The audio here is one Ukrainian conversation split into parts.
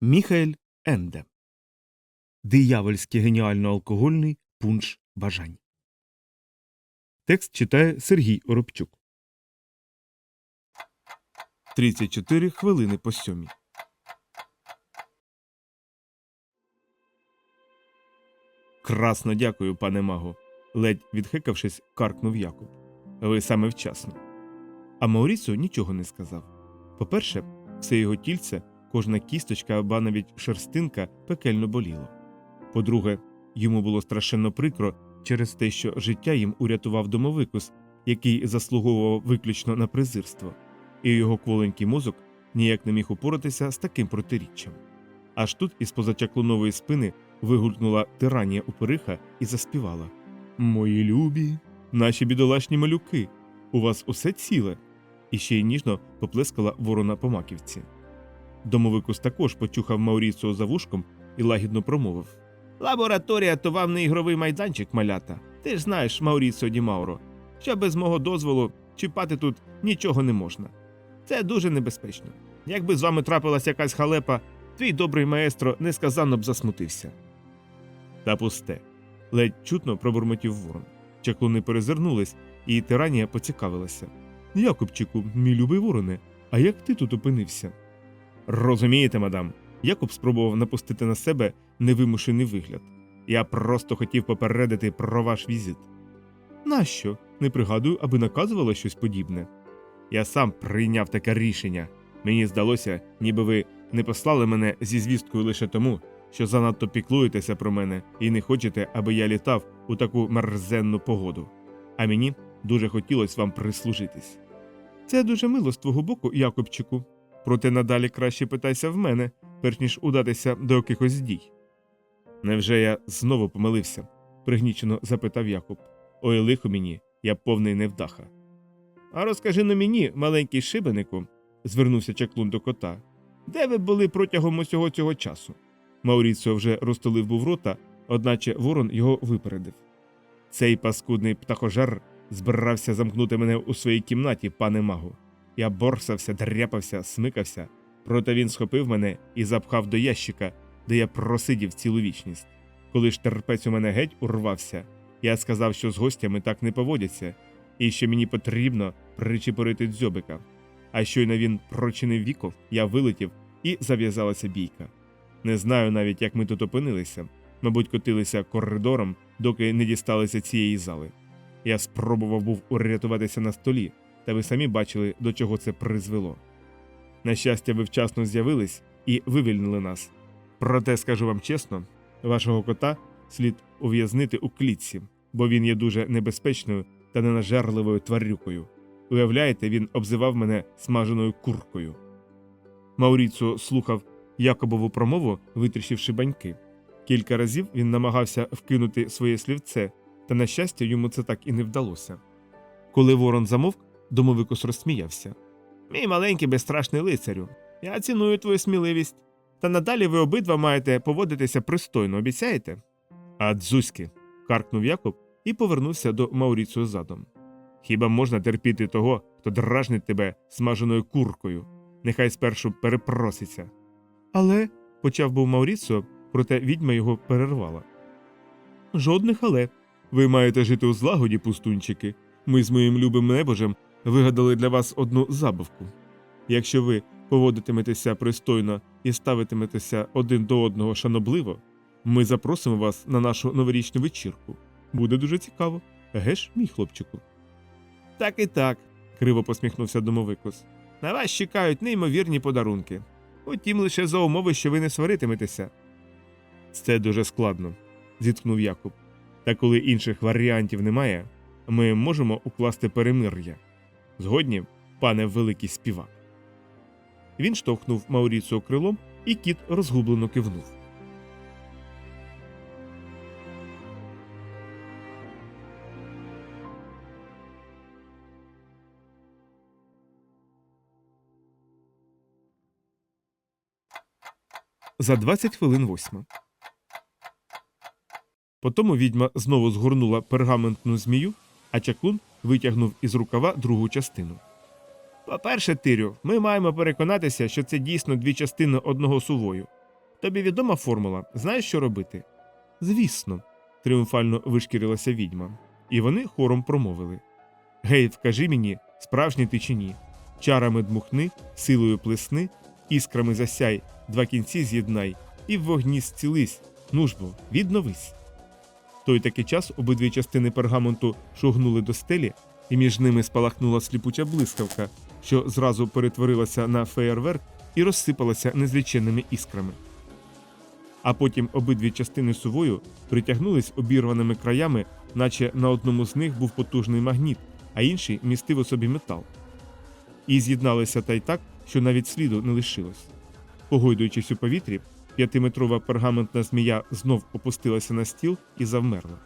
Міхаель Енде. Диявольський геніально алкогольний пунш бажань. Текст читає Сергій Оробчук. 34 хвилини по сьомій. Красно дякую, пане маго. ледь відхикавшись, каркнув Якуб. Ви саме вчасно. А Мауріцо нічого не сказав. По-перше, все його тільце, кожна кісточка або навіть шерстинка пекельно боліло. По-друге, йому було страшенно прикро через те, що життя їм урятував домовикус, який заслуговував виключно на презирство, і його кволенький мозок ніяк не міг упоратися з таким протиріччям. Аж тут із позачаклунової спини вигулькнула тиранія упериха і заспівала Мої любі, наші бідолашні малюки, у вас усе ціле. І ще й ніжно поплескала ворона по маківці. Домовикус також почухав Мауріцо за вушком і лагідно промовив Лабораторія то вам не ігровий майданчик, малята. Ти ж знаєш, Мауріцо Ді Мауро, що без мого дозволу чіпати тут нічого не можна. Це дуже небезпечно. Якби з вами трапилася якась халепа, твій добрий маестро несказанно б засмутився. Та пусте. Ледь чутно пробурмотів ворон. Чаклуни перезирнулись, і тиранія поцікавилася. Якубчику, мій любий вороне, а як ти тут опинився? Розумієте, мадам, Якуб спробував напустити на себе невимушений вигляд. Я просто хотів попередити про ваш візит. Нащо? Не пригадую, аби наказувала щось подібне. Я сам прийняв таке рішення. Мені здалося, ніби ви не послали мене зі звісткою лише тому, що занадто піклуєтеся про мене і не хочете, аби я літав у таку мерзенну погоду. А мені дуже хотілося вам прислужитись. Це дуже мило з твого боку, Якобчику. Проте надалі краще питайся в мене, перш ніж удатися до якихось дій. Невже я знову помилився? пригнічено запитав Якуб. Ой, лихо мені, я повний невдаха. А розкажи на мені, маленький шибенику, звернувся чаклун до кота. Де ви були протягом усього цього часу? Мауріціо вже розтулив був рота, одначе ворон його випередив. Цей паскудний птахожар збирався замкнути мене у своїй кімнаті, пане магу. Я борсався, дряпався, смикався, проте він схопив мене і запхав до ящика, де я просидів цілу вічність. Коли ж терпець у мене геть урвався, я сказав, що з гостями так не поводяться, і що мені потрібно причепорити дзьобика. А щойно він прочинив віков, я вилетів і зав'язалася бійка. Не знаю навіть, як ми тут опинилися. Мабуть, котилися коридором, доки не дісталися цієї зали. Я спробував був урятуватися на столі, та ви самі бачили, до чого це призвело. На щастя, ви вчасно з'явились і вивільнили нас. Проте, скажу вам чесно, вашого кота слід ув'язнити у клітці, бо він є дуже небезпечною та ненажерливою тварюкою. Уявляєте, він обзивав мене смаженою куркою. Мауріцо слухав Якобову промову, витріщивши баньки. Кілька разів він намагався вкинути своє слівце, та, на щастя, йому це так і не вдалося. Коли ворон замовк, домовикус розсміявся. Мій маленький безстрашний лицарю, я ціную твою сміливість. Та надалі ви обидва маєте поводитися пристойно, обіцяєте? А дзузьки. каркнув Якоб і повернувся до Мауріцію задом. Хіба можна терпіти того, хто дражнить тебе смаженою куркою? Нехай спершу перепроситься. Але, почав був Мауріцо, проте відьма його перервала. Жодних але. Ви маєте жити у злагоді, пустунчики. Ми з моїм любим небожем вигадали для вас одну забавку. Якщо ви поводитиметеся пристойно і ставитиметеся один до одного шанобливо, ми запросимо вас на нашу новорічну вечірку. Буде дуже цікаво. Геш, мій хлопчику. Так і так, криво посміхнувся домовикус. На вас чекають неймовірні подарунки. Утім, лише за умови, що ви не сваритиметеся. Це дуже складно, зіткнув Якуб. Та коли інших варіантів немає, ми можемо укласти перемир'я. Згодні, пане великий співак. Він штовхнув Мауріцію крилом, і кіт розгублено кивнув. За 20 хвилин восьма. Потому відьма знову згорнула пергаментну змію, а чаклун витягнув із рукава другу частину. По-перше, Тирю, ми маємо переконатися, що це дійсно дві частини одного сувою. Тобі відома формула, знаєш, що робити? Звісно, тріумфально вишкірилася відьма, і вони хором промовили Гей, вкажи мені, справжній ти чи ні. Чарами дмухни, силою плесни, іскрами засяй, два кінці з'єднай, і в вогні зцілись, нужбо, відновись. Той такий час обидві частини пергаменту шугнули до стелі, і між ними спалахнула сліпуча блискавка, що зразу перетворилася на феєрверк і розсипалася незліченними іскрами. А потім обидві частини сувою притягнулись обірваними краями, наче на одному з них був потужний магніт, а інший містив у собі метал. І з'єдналися та й так, що навіть сліду не лишилось. Погойдуючись у повітрі, п'ятиметрова пергаментна змія знов опустилася на стіл і завмерла.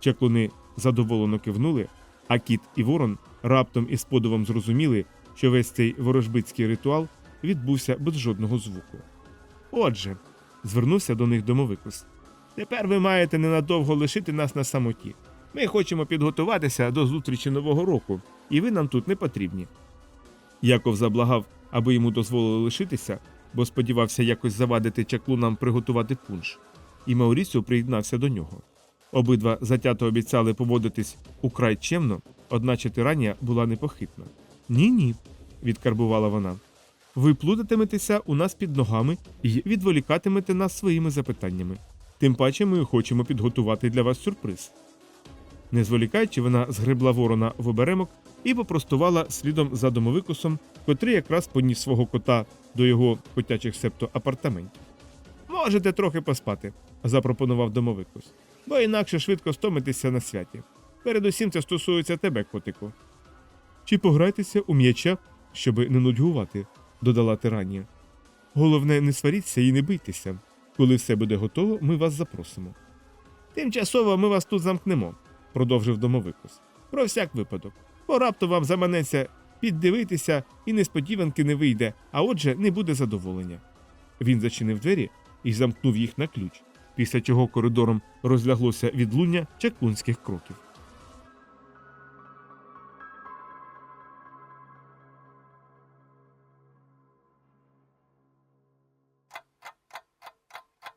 Чаклуни задоволено кивнули, а кіт і ворон раптом із подивом зрозуміли, що весь цей ворожбицький ритуал відбувся без жодного звуку. Отже, звернувся до них домовикус. Тепер ви маєте ненадовго лишити нас на самоті. Ми хочемо підготуватися до зустрічі Нового року, і ви нам тут не потрібні. Яков заблагав, аби йому дозволили лишитися, бо сподівався якось завадити чаклунам приготувати пунш. І Маурісіо приєднався до нього. Обидва затято обіцяли поводитись украй чемно, одначе тиранія була непохитна. Ні, ні, відкарбувала вона. Ви плутатиметеся у нас під ногами і відволікатимете нас своїми запитаннями. Тим паче ми хочемо підготувати для вас сюрприз. Не зволікаючи, вона згребла ворона в оберемок і попростувала слідом за домовикусом, котрий якраз поніс свого кота до його котячих септо апартаментів. Можете трохи поспати, запропонував домовикус, бо інакше швидко стомитися на святі. Передусім це стосується тебе, котику. Чи пограйтеся у м'яча, щоби не нудьгувати, додала тиранія. Головне, не сваріться і не бийтеся. Коли все буде готово, ми вас запросимо. Тимчасово ми вас тут замкнемо, продовжив домовикус. Про всяк випадок. Бо раптом вам заманеться піддивитися, і несподіванки не вийде, а отже, не буде задоволення. Він зачинив двері і замкнув їх на ключ, після чого коридором розляглося відлуння чаклунських кроків.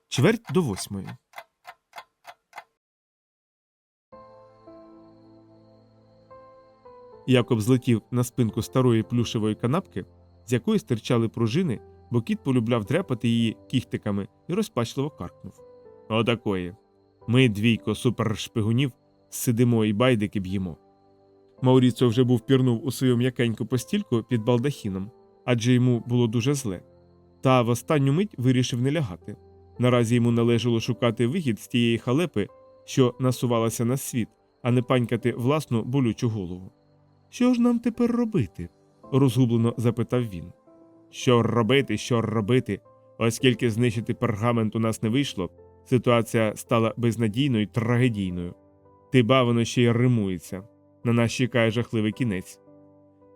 Чверть до восьмої. Якоб злетів на спинку старої плюшевої канапки, з якої стирчали пружини, бо кіт полюбляв дряпати її кіхтиками і розпачливо каркнув. Отакої. Ми, двійко супершпигунів, сидимо і байдики б'ємо. Мауріцо вже був пірнув у свою м'якеньку постільку під балдахіном, адже йому було дуже зле. Та в останню мить вирішив не лягати. Наразі йому належало шукати вихід з тієї халепи, що насувалася на світ, а не панькати власну болючу голову. Що ж нам тепер робити? розгублено запитав він. Що робити, що робити? Оскільки знищити пергамент у нас не вийшло, ситуація стала безнадійною й трагедійною. Ти воно ще й римується. На нас чекає жахливий кінець.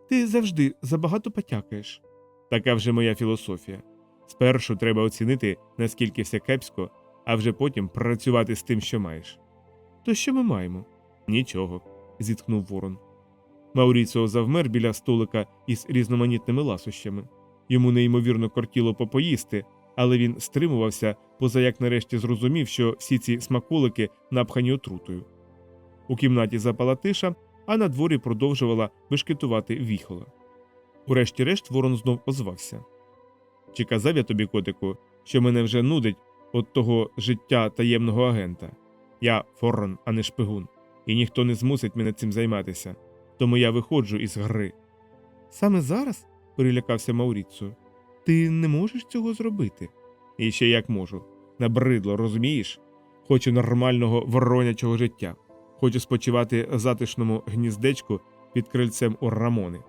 Ти завжди забагато потякаєш. Така вже моя філософія. Спершу треба оцінити, наскільки все кепсько, а вже потім працювати з тим, що маєш. То що ми маємо? Нічого, зітхнув ворон. Мауріціо завмер біля столика із різноманітними ласощами. Йому неймовірно кортіло попоїсти, але він стримувався, поза як нарешті зрозумів, що всі ці смаколики напхані отрутою. У кімнаті запала тиша, а на дворі продовжувала бешкетувати віхола. Урешті-решт ворон знов озвався. Чи казав я тобі, котику, що мене вже нудить від того життя таємного агента? Я форон, а не шпигун, і ніхто не змусить мене цим займатися, тому я виходжу із гри. Саме зараз? перелякався Мауріцу. Ти не можеш цього зробити? І ще як можу. Набридло, розумієш? Хочу нормального воронячого життя. Хочу спочивати в затишному гніздечку під крильцем у Рамони.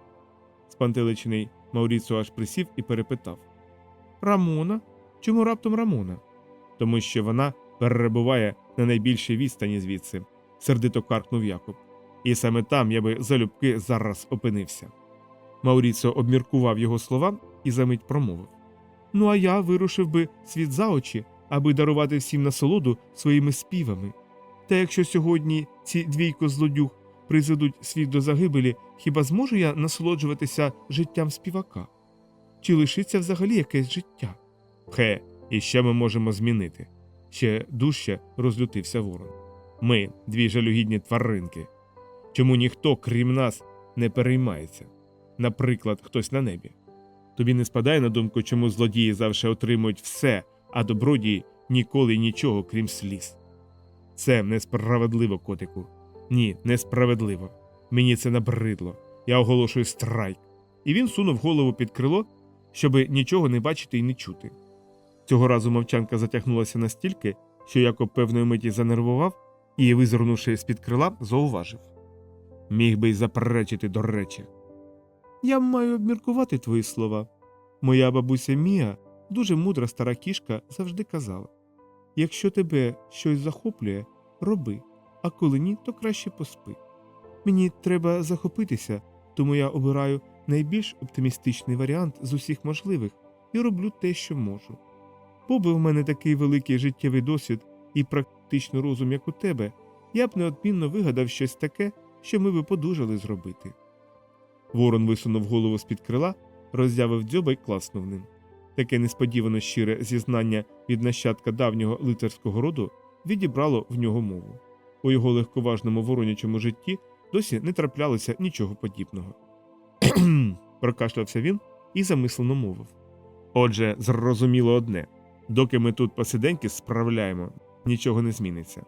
Спантеличений Мауріцо аж присів і перепитав Рамона? Чому раптом Рамона? Тому що вона перебуває на найбільшій відстані звідси, сердито каркнув Якоб. І саме там я би залюбки зараз опинився. Мауріцо обміркував його слова і за мить промовив Ну, а я вирушив би світ за очі, аби дарувати всім насолоду своїми співами. Та якщо сьогодні ці двійко злодюг призведуть світ до загибелі, хіба зможу я насолоджуватися життям співака? Чи лишиться взагалі якесь життя? Хе, І що ми можемо змінити? Ще дужче розлютився ворон. Ми дві жалюгідні тваринки. Чому ніхто, крім нас, не переймається? Наприклад, хтось на небі. Тобі не спадає на думку, чому злодії завжди отримують все, а добродії ніколи нічого, крім сліз. Це несправедливо, котику. Ні, несправедливо. Мені це набридло. Я оголошую страйк. І він сунув голову під крило, щоби нічого не бачити і не чути. Цього разу мовчанка затягнулася настільки, що Якоб певної миті занервував і, визирнувши з-під крила, зауважив. Міг би й заперечити до речі. Я маю обміркувати твої слова. Моя бабуся Мія, дуже мудра стара кішка, завжди казала якщо тебе щось захоплює, роби, а коли ні, то краще поспи. Мені треба захопитися, тому я обираю найбільш оптимістичний варіант з усіх можливих і роблю те, що можу. Поби в мене такий великий життєвий досвід і практичний розум, як у тебе, я б неодмінно вигадав щось таке, що ми би подужали зробити. Ворон висунув голову з-під крила, роззявив дзьоба й класнув ним. Таке несподівано щире зізнання від нащадка давнього лицарського роду відібрало в нього мову. У його легковажному воронячому житті досі не траплялося нічого подібного. прокашлявся він і замислено мовив. Отже, зрозуміло одне доки ми тут посиденьки справляємо, нічого не зміниться.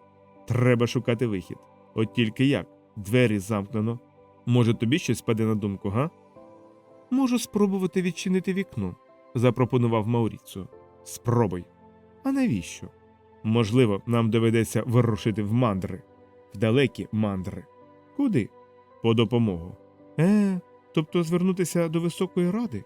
Треба шукати вихід. От тільки як? Двері замкнено. Може, тобі щось спаде на думку, га? Можу спробувати відчинити вікно, запропонував Мауріцу. Спробуй. А навіщо? Можливо, нам доведеться вирушити в мандри, в далекі мандри. Куди? По допомогу. Е, тобто звернутися до Високої Ради?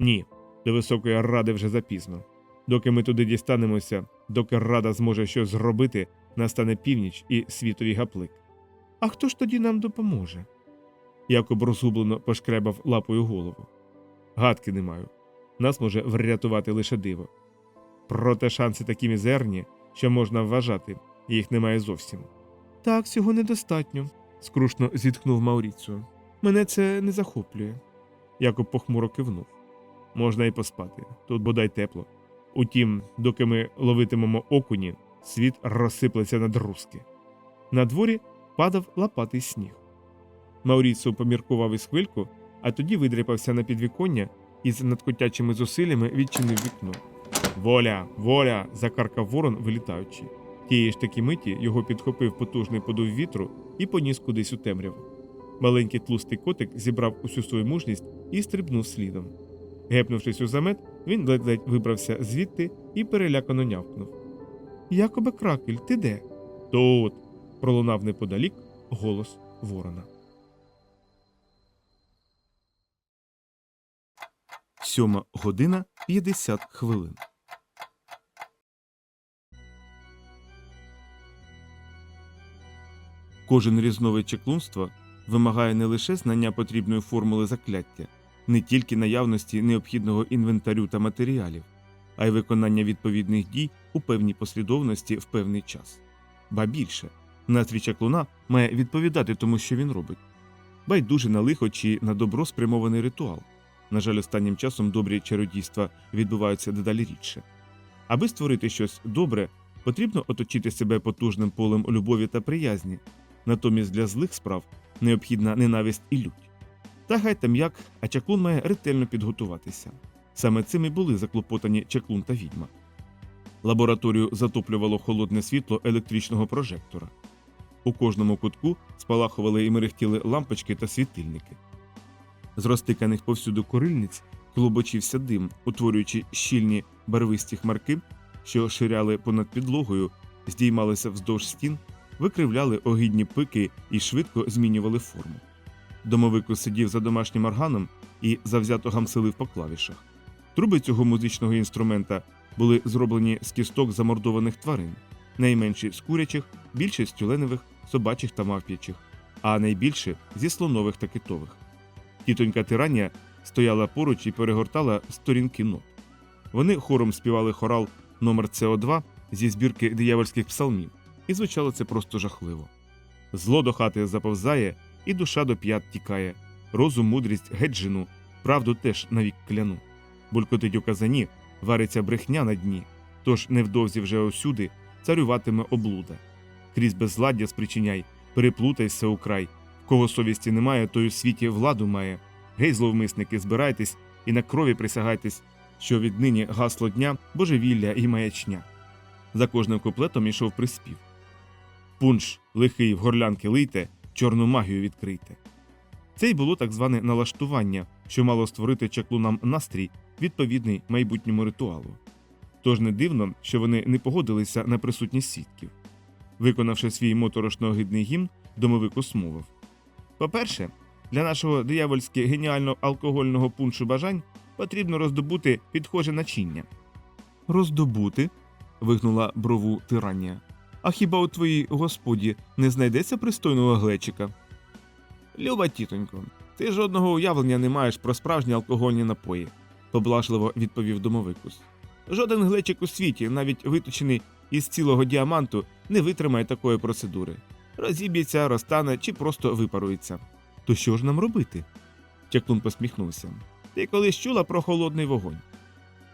Ні, до Високої Ради вже запізно. Доки ми туди дістанемося, доки Рада зможе щось зробити, настане північ і світовий гаплик. А хто ж тоді нам допоможе? Якоб розгублено пошкребав лапою голову. Гадки не маю. Нас може врятувати лише диво. Проте шанси такі мізерні, що можна вважати, їх немає зовсім. Так, цього недостатньо, скрушно зітхнув Мауріцю. Мене це не захоплює. Якоб похмуро кивнув. Можна й поспати, тут бодай тепло. Утім, доки ми ловитимемо окуні, світ розсиплеться на друзки. На дворі падав лопатий сніг. Мауріцо поміркував із хвильку, а тоді видряпався на підвіконня і з надкотячими зусиллями відчинив вікно. Воля, воля. закаркав ворон, вилітаючи. Тієї ж таки миті його підхопив потужний подув вітру і поніс кудись у темряву. Маленький тлустий котик зібрав усю свою мужність і стрибнув слідом. Гепнувшись у замет, він ледь-ледь вибрався звідти і перелякано нявкнув. Якобе кракель, ти де? Тут. Пролунав неподалік голос ворона. Сьома година 50 хвилин. Кожен різновид чеклунства вимагає не лише знання потрібної формули закляття, не тільки наявності необхідного інвентарю та матеріалів, а й виконання відповідних дій у певній послідовності в певний час. Ба більше, настрій чаклуна має відповідати тому, що він робить. Байдуже на лихо чи на добро спрямований ритуал. На жаль, останнім часом добрі чародійства відбуваються дедалі рідше. Аби створити щось добре, потрібно оточити себе потужним полем любові та приязні, натомість для злих справ необхідна ненависть і лють. Та гай там як, а чаклун має ретельно підготуватися. Саме цим і були заклопотані чаклун та відьма. Лабораторію затоплювало холодне світло електричного прожектора. У кожному кутку спалахували і мерехтіли лампочки та світильники. З розтиканих повсюду корильниць клубочився дим, утворюючи щільні барвисті хмарки, що ширяли понад підлогою, здіймалися вздовж стін, викривляли огидні пики і швидко змінювали форму. Домовику сидів за домашнім органом і завзято гамселив по клавішах. Труби цього музичного інструмента були зроблені з кісток замордованих тварин, найменші з курячих, більше з тюленевих, собачих та мавп'ячих, а найбільше зі слонових та китових. Тітонька тирання стояла поруч і перегортала сторінки нот. Вони хором співали хорал номер СО2 зі збірки диявольських псалмів, і звучало це просто жахливо. Зло до хати заповзає, і душа до п'ят тікає, розум, мудрість геть жену, правду теж навік кляну. Булькотить у казані, вариться брехня на дні, Тож невдовзі вже усюди царюватиме облуда. Крізь безладдя спричиняй, переплутайся у край. Кого совісті немає, той у світі владу має. Гей, зловмисники, збирайтесь і на крові присягайтесь, що віднині гасло дня божевілля і маячня. За кожним куплетом ішов приспів. Пунш, лихий в горлянки лийте, чорну магію відкрийте. Це й було так зване налаштування, що мало створити чаклунам настрій, відповідний майбутньому ритуалу. Тож не дивно, що вони не погодилися на присутність свідків. Виконавши свій моторошно огидний гімн, домовик усмовив. По-перше, для нашого диявольськи геніально алкогольного пуншу бажань потрібно роздобути підхоже начиння. Роздобути? вигнула брову тиранія. А хіба у твоїй господі не знайдеться пристойного глечика? Люба тітонько, ти жодного уявлення не маєш про справжні алкогольні напої, поблажливо відповів домовикус. Жоден глечик у світі, навіть виточений із цілого діаманту, не витримає такої процедури. Розіб'ється, розтане чи просто випарується. То що ж нам робити? Чаклун посміхнувся. Ти колись чула про холодний вогонь?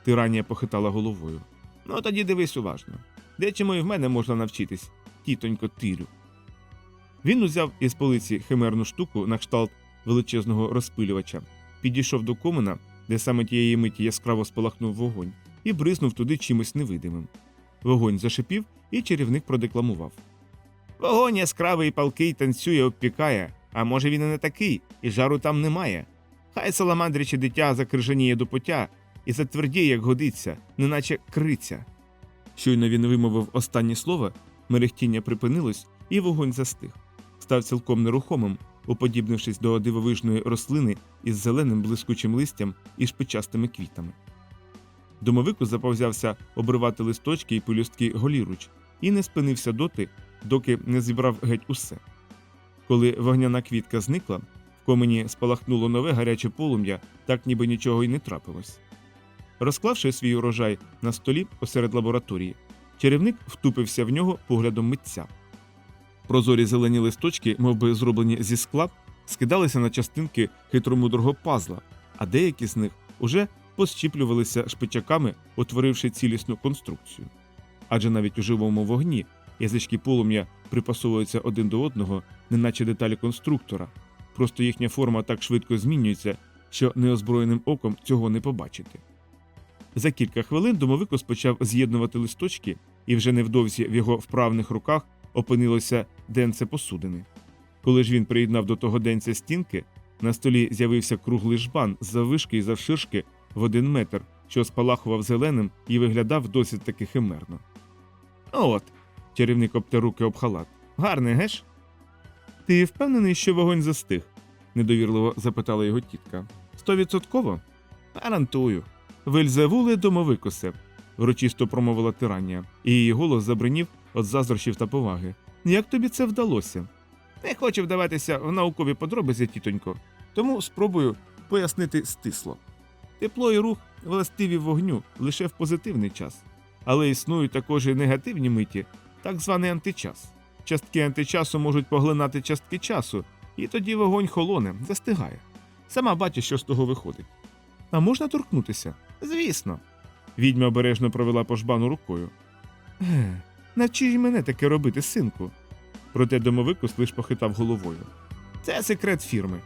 Тиранія похитала головою. Ну тоді дивись уважно. Дечому і в мене можна навчитись, тітонько тирю. Він узяв із полиці химерну штуку на кшталт величезного розпилювача, підійшов до комина, де саме тієї миті яскраво спалахнув вогонь, і бризнув туди чимось невидимим. Вогонь зашипів, і чарівник продекламував. Вогонь яскравий палкий танцює, обпікає, а може він і не такий, і жару там немає. Хай саламандриче дитя закрижаніє до пуття і затвердіє, як годиться, неначе криця. Щойно він вимовив останнє слово, мерехтіння припинилось, і вогонь застиг. Став цілком нерухомим, уподібнившись до дивовижної рослини із зеленим блискучим листям і шпичастими квітами. Домовику заповзявся обривати листочки і пелюстки голіруч, і не спинився доти, доки не зібрав геть усе. Коли вогняна квітка зникла, в комені спалахнуло нове гаряче полум'я, так ніби нічого й не трапилось. Розклавши свій урожай на столі посеред лабораторії, чарівник втупився в нього поглядом митця. Прозорі зелені листочки, мов би зроблені зі скла, скидалися на частинки хитромудрого пазла, а деякі з них уже посчіплювалися шпичаками, утворивши цілісну конструкцію. Адже навіть у живому вогні язички полум'я припасовуються один до одного, неначе деталі конструктора, просто їхня форма так швидко змінюється, що неозброєним оком цього не побачити. За кілька хвилин домовикус почав з'єднувати листочки, і вже невдовзі в його вправних руках опинилося денце посудини. Коли ж він приєднав до того денця стінки, на столі з'явився круглий жбан з заввишки і завширшки в один метр, що спалахував зеленим і виглядав досить таки химерно. От, чарівник обтер руки об халат. Гарний, геш? Ти впевнений, що вогонь застиг? недовірливо запитала його тітка. Стовідсотково? Гарантую. Вельзевуле домовикусе, врочисто промовила тирання, і її голос забринів від заздрощів та поваги. Як тобі це вдалося? Не хочу вдаватися в наукові подробиці, тітонько, тому спробую пояснити стисло. Тепло і рух властиві вогню лише в позитивний час, але існують також і негативні миті, так званий античас. Частки античасу можуть поглинати частки часу, і тоді вогонь холоне, застигає. Сама бачиш, що з того виходить. А можна торкнутися? Звісно. Відьма обережно провела по жбану рукою. Е, навчи й мене таке робити, синку. Проте домовикус лиш похитав головою. Це секрет фірми.